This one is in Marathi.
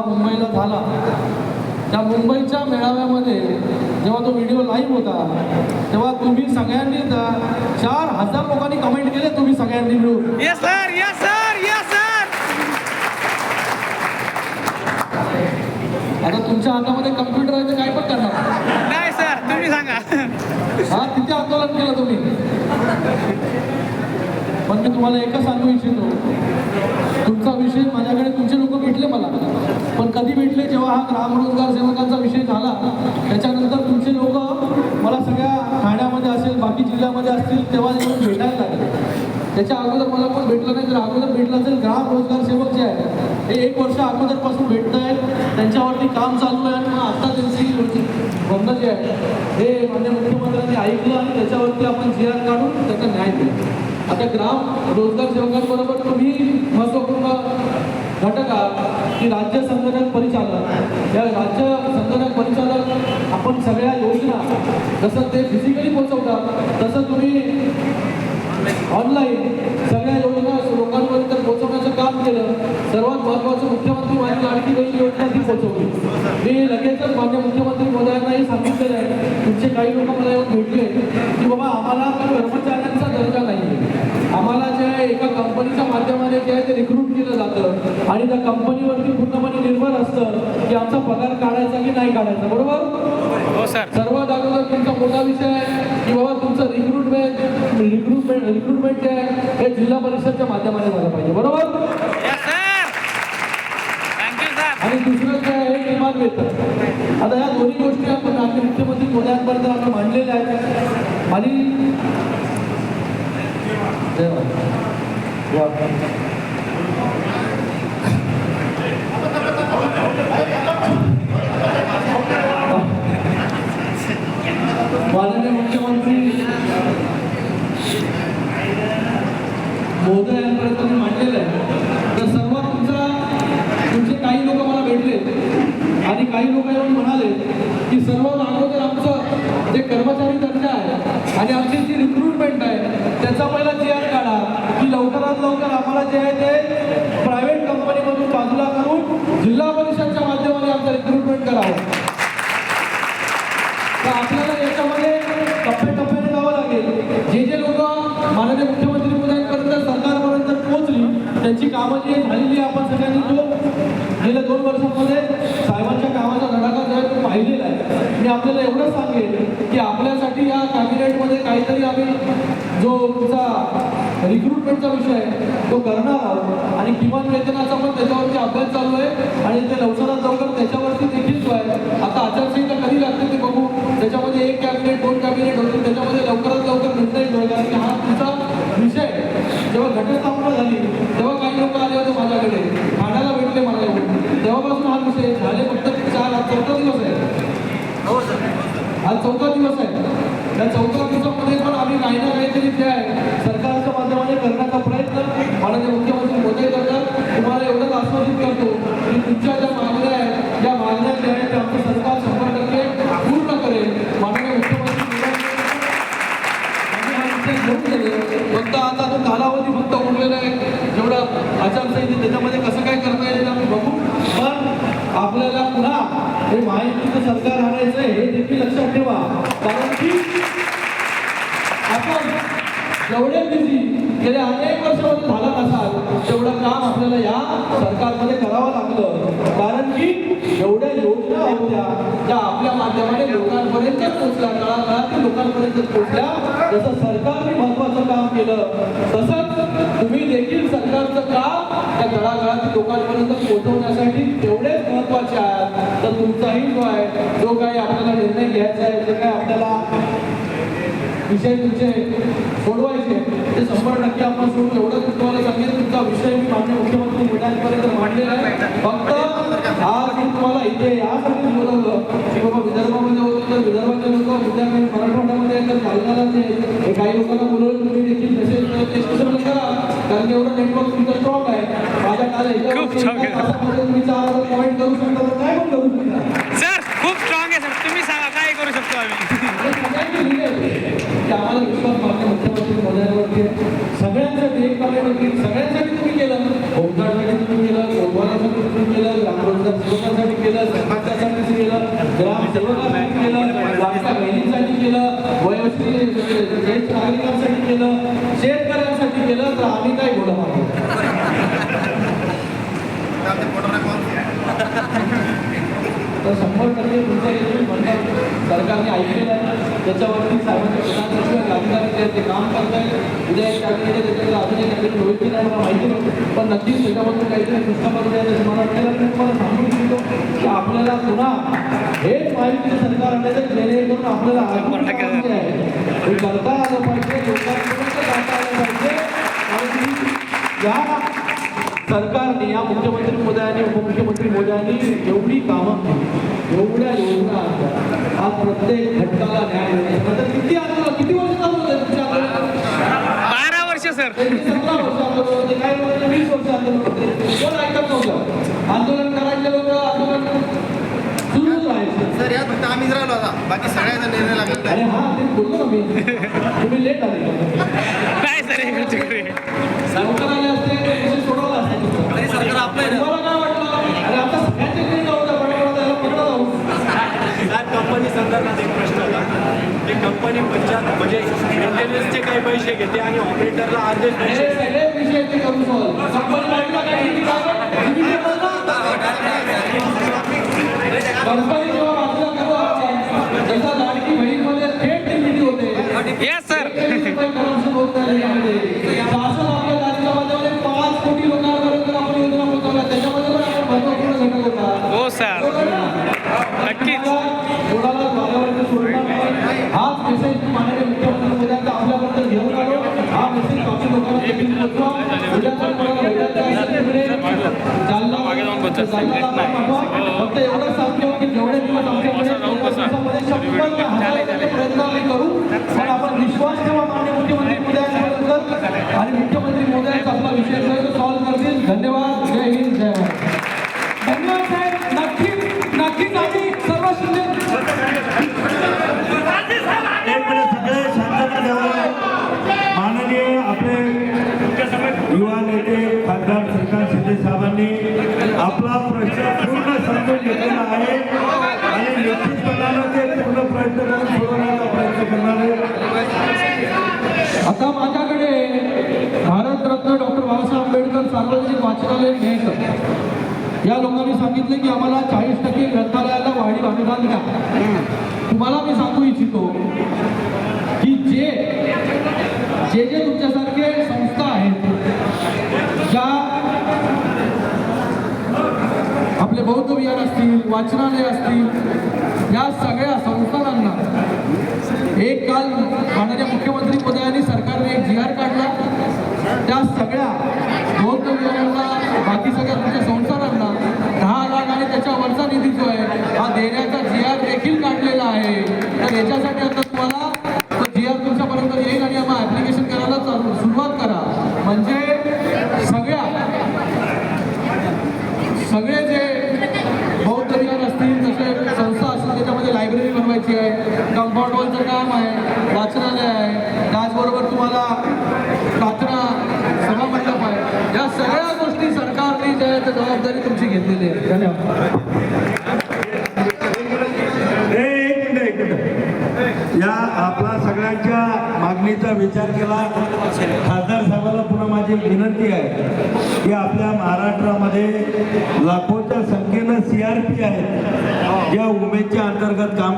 मुंबईला झाला. त्या मुंबईच्या मेळाव्यामध्ये जेव्हा तो व्हिडिओ लाईव्ह होता तेव्हा तुम्ही सगळ्यांनी चार हजार लोकांनी कमेंट केले तुम्ही सगळ्यांनी मिळून. Yes sir yes sir yes sir आता तुमच्या हातामध्ये कम्प्युटर आहे ते काय पण करणार. नाही सर तुम्ही सांगा. हा किती आंदोलन केलं तुम्ही. पण मी तुम्हाला एकच सांगू इच्छितो. तुमचा विषय माझ्याकडे तुमचे लोक भेटले मला. पण कधी भेटले जेव्हा हा ग्रामरोजगार सेवकांचा विषय झाला त्याच्यानंतर तुमचे लोक मला सगळ्या ठाण्यामध्ये असेल बाकी जिल्ह्यामध्ये असतील तेव्हा येऊन भेटायला लागले. त्याच्या अगोदर मला कोण भेटलं नाही तर अगोदर भेटलं असेल ग्राम रोजगार सेवक जे आहे हे एक वर्ष अगोदरपासून भेटत आहेत त्यांच्यावरती काम चालू आहे आणि मग आता त्यांची बंद जे आहे. हे मान्य मुख्यमंत्र्यांनी ऐकलं आणि त्याच्यावरती आपण जी काढून त्याचा न्याय दिला. आता ग्राम रोजगार सेवकांबरोबर तुम्ही महत्त्वपूर्ण घटक आहात की राज्य संगणक परिचालक. या राज्य संगणक परिचालक आपण सगळ्या योजना जसं ते फिजिकली पोचवतात तसं तुम्ही ऑनलाईन सगळ्या योजना लोकांपर्यंत पोहोचवण्याचं काम केलं सर्वात महत्त्वाचं मुख्यमंत्री माझी आणखी काही योजना ती पोचवली मी लगेचच मान्य मुख्यमंत्री महोदयांनाही सांगितलेलं आहे तुमचे काही लोक मला येऊन भेटले की बाबा आम्हाला कर्मचाऱ्यांचा दर्जा नाही आम्हाला जे आहे एका कंपनीच्या माध्यमाने जे आहे ते रिक्रूट केलं जातं. आणि त्या कंपनीवरती पूर्णपणे निर्भर असतं की आमचा पगार काढायचा की नाही काढायचा. बरोबर? हो सर. सर्वात अगोदर तुमचा मोठा विषय आहे की बाबा तुमचं रिक्रुटमेंट रिक्रुटमेंट रिक्रुटमेंट जे आहे हे जिल्हा परिषदच्या माध्यमाने झालं पाहिजे. बरोबर? आणि दुसरं जे आहे हे किमान वेतन. आता या दोन्ही गोष्टी आपण राज्य मुख्यमंत्री मोदयांपर्यंत आपण मांडलेल्या आहेत. वा. माननीय मुख्यमंत्री महोदयांपर्यंत मी मांडलेलं आहे. तर सर्व तुमचा तुमचे काही लोक मला भेटले आणि काही लोक येऊन म्हणाले की सर्वात अगोदर आमचं जे कर्मचारी दर्जा आहे आणि आमची जी रिक्रुटमेंट आहे त्याचा पहिला जी आर काढा की लवकरात लवकर आम्हाला जे आहे ते प्रायव्हेट कंपनीमधून बाजूला करून जिल्हा परिषदच्या माध्यमाने आमचं रिक्रुटमेंट करावं तर आपल्याला याच्यामध्ये टप्प्याटप्प्याने जावं लागेल. जे जे लोक माननीय मुख्यमंत्री मुलांपर्यंत सरकारपर्यंत पोहोचली त्यांची कामं जी झालेली आपण सगळ्यांनी तो गेल्या दोन वर्षांमध्ये साहेबांच्या कामाचा लढाका जो आहे पाहिलेला आहे. मी आपल्याला एवढंच सांगेन की आपल्यासाठी या कॅबिनेटमध्ये काहीतरी आम्ही जो तुमचा रिक्रुटमेंटचा विषय आहे तो करणार आहोत. आणि किमान वेतनाचा पण त्याच्यावरती अभ्यास चालू आहे आणि ते लवकर त्याच्यावरती देखील जो आहे आता आचारसंहिता कधी लागते ते बघू त्याच्यामध्ये एक कॅबिनेट दोन कॅबिनेट होतील त्याच्यामध्ये लवकरात लवकर निर्णय घेऊया कारण की हा तुमचा विषय जेव्हा घटस्थापना झाली तेव्हा काही लोक आले होते माझ्याकडे ठाण्याला भेटले मला येऊन तेव्हापासून हा विषय झाले फक्त चार आज चौथा दिवस आहे. आज चौथा दिवस आहे. त्या चौथा दिवसामध्ये पण आम्ही काही ना काहीतरी जे आहे सरकारच्या माध्यमाने करण्याचा प्रयत्न माननीय मुख्यमंत्री मोदी करतात तुम्हाला एवढंच आश्वासित करतो की तुमच्या ज्या मागण्या आहेत त्या मागण्या ज्या आहेत त्या आमचं सरकार शंभर टक्के पूर्ण करेल माननीय मुख्यमंत्री मोदयांनी हा विषय घेऊन गेले फक्त आता तो कालावधी फक्त उरलेला आहे जेवढं आचारसंहिते त्याच्यामध्ये कसं काय करता येईल आम्ही बघू पण आपल्याला पुन्हा हे माहितीचं सरकार आणायचं आहे हे देखील लक्षात ठेवा. कारण की आपण जेवढे बिझी गेले अनेक वर्षामध्ये झाला असाल तेवढं काम आपल्याला या सरकारमध्ये करावं लागलं कारण की एवढ्या योजना होत्या त्या आपल्या माध्यमाने लोकांपर्यंत पोहोचल्या तळागाळातील लोकांपर्यंत पोहोचल्या. जसं सरकारने महत्वाचं काम केलं तसंच तुम्ही देखील सरकारचं काम त्या तळागाळातील लोकांपर्यंत पोहोचवण्यासाठी तेवढेच महत्त्वाचे आहात. तर तुमचाही जो आहे जो काही आपल्याला निर्णय घ्यायचा आहे जे काही आपल्याला विषय तुमचे सोडवायचे ते शंभर टक्के आपण सोडू एवढं तुम्हाला सांगेल तुमचा विषय मी मान्य मुख्यमंत्री मिळाल्यापर्यंत मांडलेला आहे. फक्त आज मी तुम्हाला इथे यासाठी बोलवलं की बाबा विदर्भामध्ये होतो तर विदर्भाचे लोक विद्यार्थी मराठवाड्यामध्ये तर जालन्याला ते काही लोकांना बोलवलं नेटवर्क तुमचं स्ट्रॉंग आहे. माझ्या काल खूप पॉईंट करू शकता तर काय पण करू शकता. सर खूप स्ट्रॉंग आहे सर. तुम्ही सांगा काय करू शकतो आम्ही? आम्हाला विश्वास मान्य मुख्यमंत्री महोदयांवरती आहे. सगळ्यांसाठी एक सगळ्यांसाठी तुम्ही केलं केलं गोलवालासाठी केलं ग्रामरोजगार सेवकांसाठी केलं सरपंचासाठी बहिणींसाठी केलं वयोश्री ज्येष्ठ नागरिकांसाठी केलं शेतकऱ्यांसाठी केलं तर आम्ही काय बोलत आहोत तर शंभर टक्के तुमचं हे जे म्हणतात सरकारने ऐकलेलं आहे. त्याच्यावरती साहेबांचे प्रधान सचिव आणि अधिकारी ते काम करत आहेत उद्या एक कॅबिनेट त्याच्याकडे अजून एक कॅबिनेट होईल की नाही मला माहिती नाही. पण नक्कीच त्याच्याबद्दल काहीतरी कृष्णाबद्दल आहे त्याचं मला वाटतं मी तुम्हाला सांगू इच्छितो की आपल्याला पुन्हा हेच माहिती सरकार आणायचं जेणेकरून आपल्याला आहे हे करता आलं पाहिजे लोकांपर्यंत जाता आलं पाहिजे. आणि या सरकारने या मुख्यमंत्री मोदयांनी उपमुख्यमंत्री मोदयांनी एवढी कामं केली. एवढ्या योजना आज प्रत्येक घटकाला न्याय मिळतो किती आंदोलन किती वर्ष चालू होते तुमच्या बारा वर्ष सर. सतरा वर्ष आंदोलन होते. काही लोकांचे वीस वर्ष आंदोलन होते. कोण ऐकत नव्हतं? आंदोलन करायचे लोक आंदोलन सुरूच राहायचं सर यात फक्त आम्हीच राहिलो आता. बाकी सगळ्यांचा निर्णय लागलेला आहे अरे हा ते बोललो ना मी. तुम्ही लेट आले काय सर हे तुमच्याकडे लवकर आले असते तर विषय सोडवला असता तुमचा. तरी सरकार आपलं आहे ना. तुम्हाला काय वाटलं अरे आता सगळ्यांचे क्रेडिट होतं पडा त्याला पकडा जाऊ सात कंपनी संदर्भात एक प्रश्न होता. की कंपनी पंचायत म्हणजे मेंटेनन्सचे काही पैसे घेते आणि ऑपरेटरला अर्धे पैसे ते कंपनी वाटला काय किती काय किती कंपनी जेव्हा वाटला करू आपण जसा लाडकी बहीणमध्ये थेट निर्मिती होते येस सर करप्शन होत नाही यामध्ये शासन आपल्या राज्यामध्ये पाच कोटी लोकांपर्यंत आपण योजना पोहोचवल्या त्याच्यामध्ये पण आपण महत्त्वपूर्ण घटक होता हो सर नक्कीच कोणाला जागेवरती सोडणार नाही हाच मेसेज माननीय मुख्यमंत्री मोदयांचा आपल्याबद्दल घेऊन आलो हा मेसेज बाकी लोकांना देखील पोहोचवा उद्या जर कोणाला भेटायचं असेल तिकडे जालना मागे जाऊन बसा. जालनाला नाही. पाठवा. हो. फक्त एवढंच सांगतो की जेवढे दिवस आमच्याकडे शंभर प्रयत्न करू. पण आपण विश्वास ठेवा माननीय मुख्यमंत्री मोदयांबद्दल आणि मुख्यमंत्री मोदयांचा आपला विषय सॉल्व्ह करतील. धन्यवाद. जय हिंद जय भारत. धन्यवाद साहेब. नक्कीच नक्कीच आम्ही सर्व शिंदे एक मिनिट सगळे शांतता माननीय आपले युवा नेते खासदार श्रीकांत शिंदे साहेबांनी आपला प्रश्न पूर्ण समजून घेतलेला आहे. आणि निश्चितपणानं ते पूर्ण प्रयत्न करून सोडवण्याचा प्रयत्न करणार आहे. आता माझ्याकडे भारतरत्न डॉक्टर बाबासाहेब आंबेडकर सार्वजनिक वाचनालय घ्यायचं या लोकांनी सांगितले की आम्हाला चाळीस टक्के ग्रंथालयाला वाढीव अनुदान द्या. तुम्हाला मी सांगू इच्छितो की जे जे जे तुमच्यासारखे संस्था आहेत ज्या आपले असतील वाचनालय असतील या सगळ्या संस्थानांना एक काल माननीय मुख्यमंत्री मोदयांनी सरकारने एक जी आर काढला. त्या सगळ्या बौद्ध विभागांना बाकी सगळ्या तुमच्या संस्थानांना दहा लाख आणि त्याच्यावरचा निधी जो आहे हा देण्याचा जी आर देखील काढलेला आहे. तर याच्यासाठी आता तुम्हाला तो जी आर तुमच्यापर्यंत येईल आणि आम्हाला ॲप्लिकेशन करायला चालू सुरुवात करा म्हणजे सगळ्या सगळे जे बौद्ध विहार असतील तसे संस्था असतील त्याच्यामध्ये लायब्ररी बनवायची आहे कंपाऊंड वॉलचं काम आहे वाचनालय आहे त्याचबरोबर तुम्हाला प्रार्थना सभा मंडप आहे या सगळ्या गोष्टी सरकारने ज्या आहे त्या जबाबदारी तुमची घेतलेली आहे. धन्यवाद. एक मिनिट एक मिनिट. या आपला सगळ्यांच्या मागणीचा विचार केला. खासदार साहेबांना पुन्हा माझी विनंती आहे की आपल्या महाराष्ट्रामध्ये लाखोच्या संख्येनं सी आर पी आहेत. ज्या उमेदच्या अंतर्गत काम